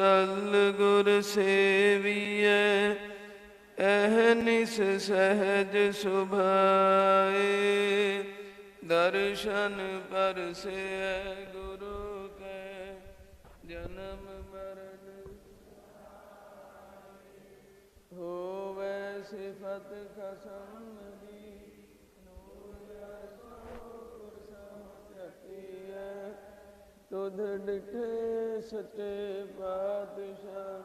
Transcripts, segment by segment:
ਟਲ ਗੁਰ ਸੇਵੀਐ ਅਹਨਿਸ ਸਹਜ ਸੁਭਾਏ। ਦਰਸ਼ਨ ਪਰਸੈ ਗੁਰੂ ਕੈ, ਜਨਮ ਮਰਨ ਹੋਵੇ ਸਿਫਤ ਖਸਮ ਦੀ। ਤੁਧ ਡਿਠੇ ਸੱਚੇ ਪਾਤਸ਼ਾਹ,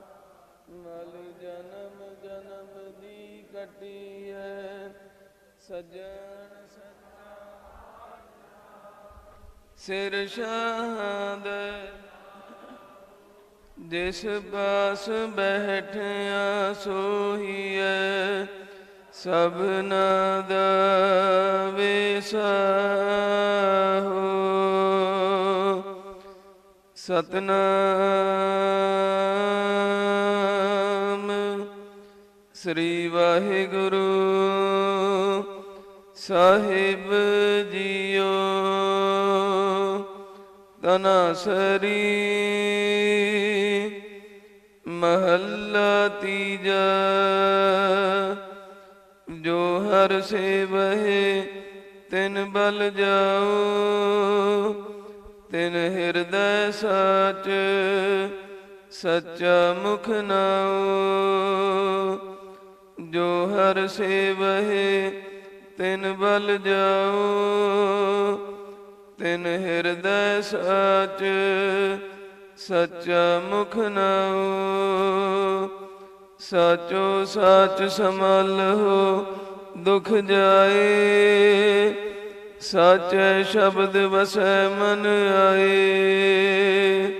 ਮਲ ਜਨਮ ਜਨਮ ਦੀ ਕਟੀਐ ਸਜਣ ਸੱਚਾ ਸਿਰ ਸ਼ਾਹਦ ਜਿਸ ਪਾਸ ਬੈਠਿਆ ਸੋਹੀਐ ਸਭਨਾ ਦਾ ਵਿਸਾਹੋ ਸਤਨਾਮ। ਸ੍ਰੀ ਵਾਹਿਗੁਰੂ ਸਾਹਿਬ ਜੀਓ। ਤਨਾਸਰੀ ਮਹੱਲਾ ਤੀਜਾ। ਜੋ ਹਰ ਸੇਵਹਿ ਤਿਨ ਬਲ ਜਾਓ। ਤਿਨ ਹਿਰਦੈ ਸਾਚ, ਸੱਚਾ ਮੁਖ ਨਾਉ। ਜੋ ਹਰ ਸੇਵਹਿ, ਤਿਨ ਬਲ ਜਾਓ ਤਿਨ ਹਿਰਦੈ ਸਾਚ, ਸੱਚਾ ਮੁਖ ਨਾਉ। ਸਾਚੋ ਸਾਚ ਸਮਲਹੁ ਦੁਖ ਜਾਏ। ਸਾਚੈ ਸ਼ਬਦ ਵਸੈ ਮਨ ਆਏ।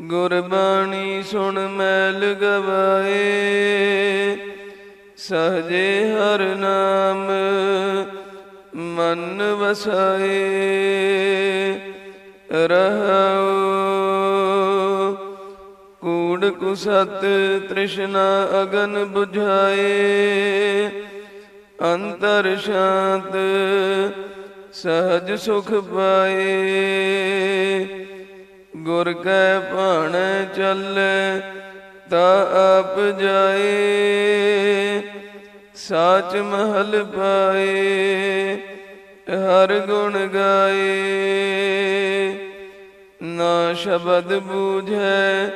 ਗੁਰਬਾਣੀ ਸੁਣ ਮੈਲ ਗਵਾਏ। ਸਹਜੇ ਹਰ ਨਾਮ ਮਨ ਵਸਾਏ। ਰਹਾਉ ਕੂੜ ਕੁਸਤ ਤ੍ਰਿਸ਼ਨਾ ਅਗਨ 부ਝਾਏ ਅੰਤਰ ਸ਼ਾਂਤ ਸਹਜ ਸੁਖ ਪਾਏ। ਗੁਰ ਕੈ ਭਾਣੈ ਚੱਲੈ, ਤਾ ਆਪ ਜਾਏ। ਸਾਚ ਮਹਲ ਪਾਏ, ਹਰ ਗੁਣ ਗਾਏ। ਨਾ ਸ਼ਬਦ ਬੂਝੈ,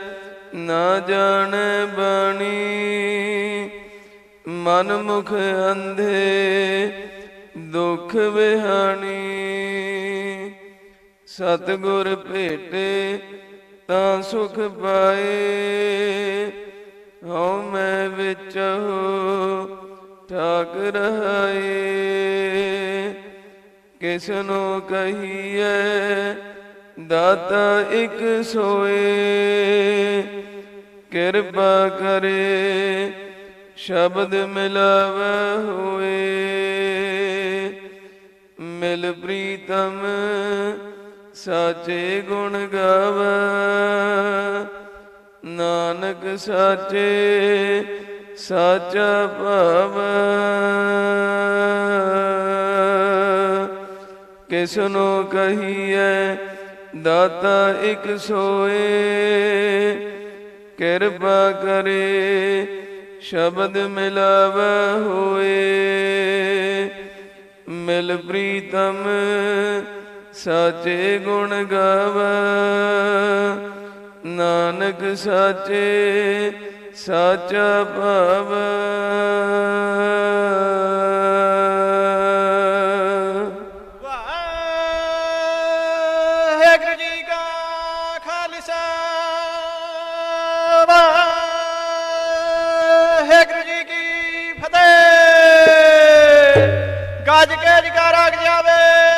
ਨਾ ਜਾਣੈ ਬਾਣੀ। ਮਨ ਮੁਖ ਅੰਧੇ, ਦੁਖ ਵਿਹਾਣੀ ਸਤਿਗੁਰ ਭੇਟੇ ਤਾਂ ਸੁਖ ਪਾਏ। ਹਉ ਮੈਂ ਵਿੱਚ ਠਾਕ ਰਹਾਏ। ਕਿਸ ਨੂੰ ਕਹੀਏ ਦਾਤਾ ਇੱਕ ਸੋਏ। ਕਿਰਪਾ ਕਰੇ, ਸ਼ਬਦ ਮਿਲਾਵ ਹੋਏ। ਮਿਲ ਪ੍ਰੀਤਮ ਸਾਚੇ ਗੁਣ ਗਾਵ, ਨਾਨਕ ਸਾਚੇ ਸਚ ਭਾਵ। ਕਿਸ ਨੂੰ ਦਾਤਾ ਇਕ ਸੋਏ, ਕਿਰਪਾ ਕਰੇ, ਸ਼ਬਦ ਮਿਲਾਵ ਹੋਏ। ਮਿਲ ਪ੍ਰੀਤਮ ਸਾਚੇ ਗੁਣ ਗਾਵ। ਨਾਨਕ ਸਾਚੇ ਸਾਚਾ ਭਾਵ। ਵਾਹਿਗੁਰੂ ਜੀ ਕਾ ਖਾਲਸਾ। ਵਾਹਿਗੁਰੂ ਜੀ ਕੀ ਫਤਿਹ। ਗੱਜ ਕੇ ਜਕਾਰਾ ਜਾਵੇ